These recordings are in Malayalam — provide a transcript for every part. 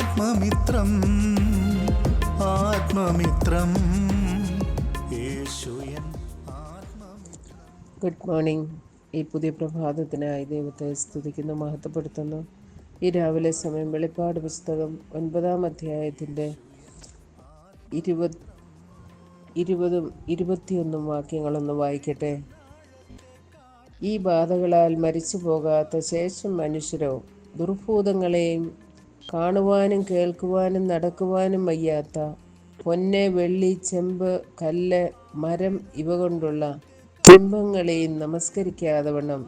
ആത്മമിത്രം ആത്മമിത്രം. ഗുഡ് മോർണിംഗ് ഈ പുതിയ പ്രഭാതത്തിനായി ദൈവത്തെ സ്തുതിക്കുന്നു മഹത്വപ്പെടുത്തുന്നു. ഈ രാവിലെ സമയം വെളിപ്പാട് പുസ്തകം ഒൻപതാം അധ്യായത്തിന്റെ ഇരുപത് ഇരുപതും ഇരുപത്തിയൊന്നും വാക്യങ്ങളൊന്ന് വായിക്കട്ടെ. ഈ ബാധകളാൽ മരിച്ചു പോകാത്ത ശേഷം മനുഷ്യരോ ദുർഭൂതങ്ങളെയും കാണുവാനും കേൾക്കുവാനും നടക്കുവാനും വയ്യാത്ത പൊന്നെ വെള്ളി ചെമ്പ് കല്ല് മരം ഇവ കൊണ്ടുള്ള ബിംബങ്ങളെയും നമസ്കരിക്കാതെ വണ്ണം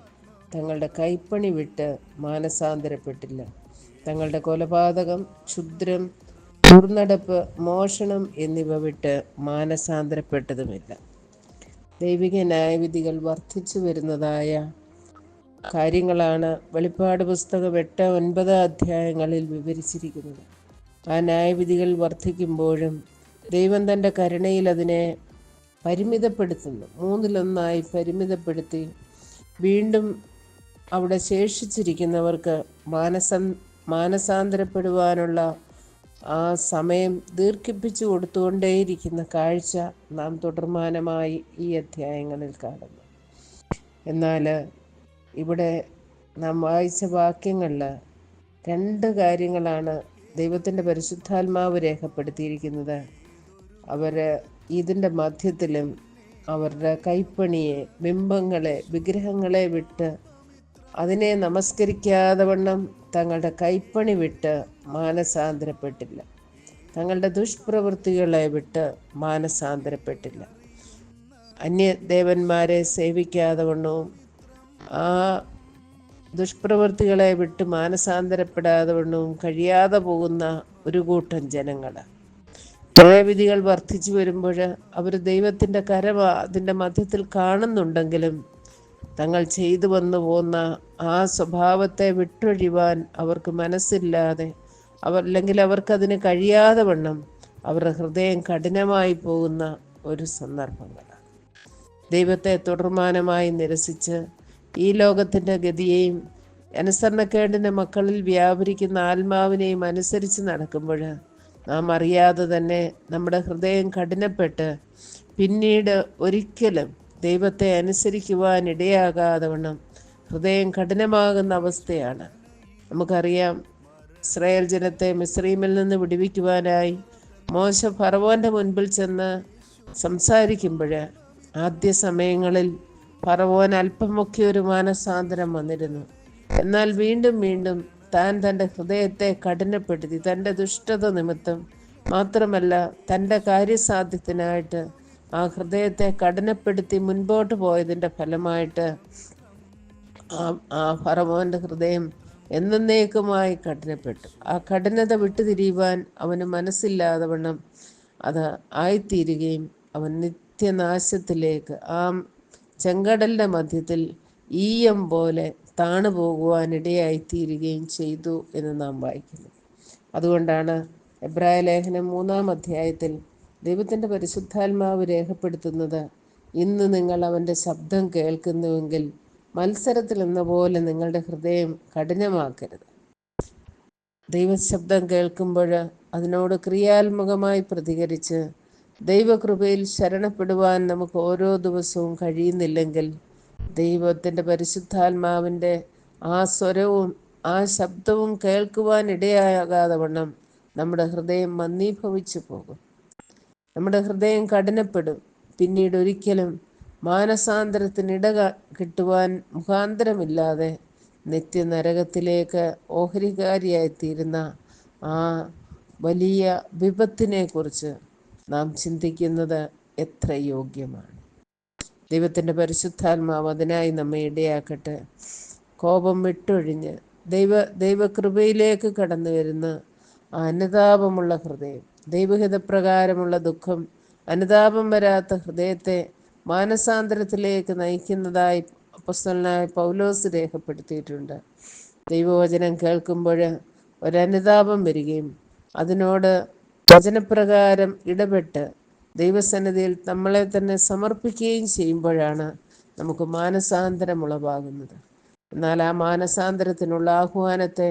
തങ്ങളുടെ കൈപ്പണി വിട്ട് മാനസാന്തരപ്പെട്ടില്ല. തങ്ങളുടെ കൊലപാതകം ക്ഷുദ്രം ദുർനടപ്പ് മോഷണം എന്നിവ വിട്ട് മാനസാന്തരപ്പെട്ടതുമില്ല. ദൈവിക ന്യായവിധികൾ വർദ്ധിച്ചു വരുന്നതായ കാര്യങ്ങളാണ് വെളിപ്പാട് പുസ്തകം എട്ട് ഒൻപത് അധ്യായങ്ങളിൽ വിവരിച്ചിരിക്കുന്നത്. ആ ന്യായവിധികൾ വർദ്ധിക്കുമ്പോഴും ദൈവം തന്റെ കരുണയിൽ അതിനെ പരിമിതപ്പെടുത്തുന്നു. മൂന്നിലൊന്നായി പരിമിതപ്പെടുത്തി വീണ്ടും അവിടെ ശേഷിച്ചിരിക്കുന്നവർക്ക് മാനസ മാനസാന്തരപ്പെടുവാനുള്ള ആ സമയം ദീർഘിപ്പിച്ചു കൊടുത്തുകൊണ്ടേയിരിക്കുന്ന കാഴ്ച നാം തുടർമാനമായി ഈ അധ്യായങ്ങളിൽ കാണുന്നു. എന്നാൽ ഇവിടെ നാം വായിച്ച വാക്യങ്ങളിൽ രണ്ട് കാര്യങ്ങളാണ് ദൈവത്തിന്റെ പരിശുദ്ധാത്മാവ് രേഖപ്പെടുത്തിയിരിക്കുന്നത്. അവർ ഇതിന്റെ മധ്യത്തിലും അവരുടെ കൈപ്പണിയെ ബിംബങ്ങളെ വിഗ്രഹങ്ങളെ വിട്ട് അതിനെ നമസ്കരിക്കാതെ വണ്ണം തങ്ങളുടെ കൈപ്പണി വിട്ട് മാനസാന്തരപ്പെട്ടില്ല. തങ്ങളുടെ ദുഷ്പ്രവൃത്തികളെ വിട്ട് മാനസാന്തരപ്പെട്ടില്ല. അന്യദേവന്മാരെ സേവിക്കാതെ വണ്ണവും ആ ദുഷ്പ്രവൃത്തികളെ വിട്ട് മാനസാന്തരപ്പെടാതെ വണ്ണവും കഴിയാതെ പോകുന്ന ഒരു കൂട്ടം ജനങ്ങൾ പ്രയവിധികൾ വർദ്ധിച്ചു വരുമ്പോൾ അവർ ദൈവത്തിന്റെ കര അതിന്റെ മധ്യത്തിൽ കാണുന്നുണ്ടെങ്കിലും തങ്ങൾ ചെയ്തു വന്നു പോകുന്ന ആ സ്വഭാവത്തെ വിട്ടൊഴിവാൻ അവർക്ക് മനസ്സില്ലാതെ അവർ അല്ലെങ്കിൽ അവർക്കതിന് കഴിയാതെ വണ്ണം അവരുടെ ഹൃദയം കഠിനമായി പോകുന്ന ഒരു സന്ദർഭങ്ങളാണ്. ദൈവത്തെ തുടർമാനമായി നിരസിച്ച് ഈ ലോകത്തിന്റെ ഗതിയെയും അനുസരണക്കേടിന്റെ മക്കളിൽ വ്യാപരിക്കുന്ന ആത്മാവിനെയും അനുസരിച്ച് നടക്കുമ്പോൾ നാം അറിയാതെ തന്നെ നമ്മുടെ ഹൃദയം കഠിനപ്പെട്ട് പിന്നീട് ഒരിക്കലും ദൈവത്തെ അനുസരിക്കുവാൻ ഇടയാകാതെ വണ്ണം ഹൃദയം കഠിനമാകുന്ന അവസ്ഥയാണ്. നമുക്കറിയാം ഇസ്രായേൽ ജനത്തെ മിസ്രീമിൽ നിന്ന് വിടുവിക്കുവാനായി മോശ ഫറവോന്റെ മുൻപിൽ ചെന്ന് സംസാരിക്കുമ്പോൾ ആദ്യ സമയങ്ങളിൽ ഫറവോൻ അല്പമൊക്കെ ഒരു മാനസാന്തരം വന്നിരുന്നു. എന്നാൽ വീണ്ടും വീണ്ടും താൻ തന്റെ ഹൃദയത്തെ കഠിനപ്പെടുത്തി തന്റെ ദുഷ്ടത നിമിത്തം മാത്രമല്ല തന്റെ കാര്യസാധ്യത്തിനായിട്ട് ആ ഹൃദയത്തെ കഠിനപ്പെടുത്തി മുൻപോട്ട് പോയതിന്റെ ഫലമായിട്ട് ആ ആ ഫറവോന്റെ ഹൃദയം എന്നേക്കുമായി കഠിനപ്പെട്ടു. ആ കഠിനത വിട്ടുതിരിയുവാൻ അവന് മനസ്സില്ലാതെ വണ്ണം അത് ആയിത്തീരുകയും അവൻ നിത്യനാശത്തിലേക്ക് ആ ചെങ്കടലിന്റെ മധ്യത്തിൽ ഈയം പോലെ താണു പോകുവാനിടയായിത്തീരുകയും ചെയ്തു എന്ന് നാം വായിക്കുന്നു. അതുകൊണ്ടാണ് എബ്രായ ലേഖനം മൂന്നാം അധ്യായത്തിൽ ദൈവത്തിന്റെ പരിശുദ്ധാത്മാവ് രേഖപ്പെടുത്തുന്നത് ഇന്ന് നിങ്ങൾ അവന്റെ ശബ്ദം കേൾക്കുന്നുവെങ്കിൽ മത്സരത്തിൽ എന്ന പോലെ നിങ്ങളുടെ ഹൃദയം കഠിനമാക്കരുത്. ദൈവശബ്ദം കേൾക്കുമ്പോൾ അതിനോട് ക്രിയാത്മകമായി പ്രതികരിച്ച് ദൈവകൃപയിൽ ശരണപ്പെടുവാൻ നമുക്ക് ഓരോ ദിവസവും കഴിയുന്നില്ലെങ്കിൽ ദൈവത്തിന്റെ പരിശുദ്ധാത്മാവിന്റെ ആ സ്വരവും ആ ശബ്ദവും കേൾക്കുവാൻ ഇടയാകാതെ വണ്ണം നമ്മുടെ ഹൃദയം മന്ദീഭവിച്ചു പോകും. നമ്മുടെ ഹൃദയം കഠിനപ്പെടും. പിന്നീട് ഒരിക്കലും മാനസാന്തരത്തിനിട കിട്ടുവാൻ മുഖാന്തരമില്ലാതെ നിത്യനരകത്തിലേക്ക് ഓഹരികാരിയായിത്തീരുന്ന ആ വലിയ വിപത്തിനെക്കുറിച്ച് നാം ചിന്തിക്കുന്നത് എത്ര യോഗ്യമാണ്. ദൈവത്തിന്റെ പരിശുദ്ധാത്മാവ് അതിനായി നമ്മെ ഇടയാക്കട്ടെ. കോപം വിട്ടൊഴിഞ്ഞ് ദൈവ ദൈവകൃപയിലേക്ക് കടന്നു വരുന്ന അനുതാപമുള്ള ഹൃദയം ദൈവഹിതപ്രകാരമുള്ള ദുഃഖം അനുതാപം വരാത്ത ഹൃദയത്തെ മാനസാന്തരത്തിലേക്ക് നയിക്കുന്നതായി അപ്പസ്തലനായ പൗലോസ് രേഖപ്പെടുത്തിയിട്ടുണ്ട്. ദൈവവചനം കേൾക്കുമ്പോൾ ഒരനുതാപം വരികയും അതിനോട് വചനപ്രകാരം ഇടപെട്ട് ദൈവസന്നിധിയിൽ നമ്മളെ തന്നെ സമർപ്പിക്കുകയും ചെയ്യുമ്പോഴാണ് നമുക്ക് മാനസാന്തരം ഉളവാകുന്നത് എന്നാൽ ആ മാനസാന്തരത്തിനുള്ള ആഹ്വാനത്തെ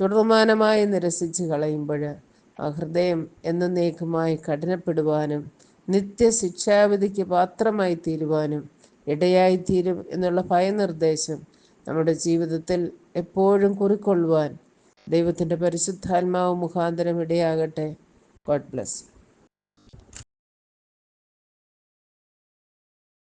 തുടർമാനമായി നിരസിച്ച് കളയുമ്പോൾ ആ ഹൃദയം എന്നേക്കുമായി കഠിനപ്പെടുവാനും നിത്യശിക്ഷാവിധിക്ക് പാത്രമായി തീരുവാനും ഇടയായിത്തീരും എന്നുള്ള ഭയനിർദ്ദേശം നമ്മുടെ ജീവിതത്തിൽ എപ്പോഴും കുറിക്കൊള്ളുവാൻ ദൈവത്തിന്റെ പരിശുദ്ധാത്മാവ് മുഖാന്തരം ഇടയാകട്ടെ. God bless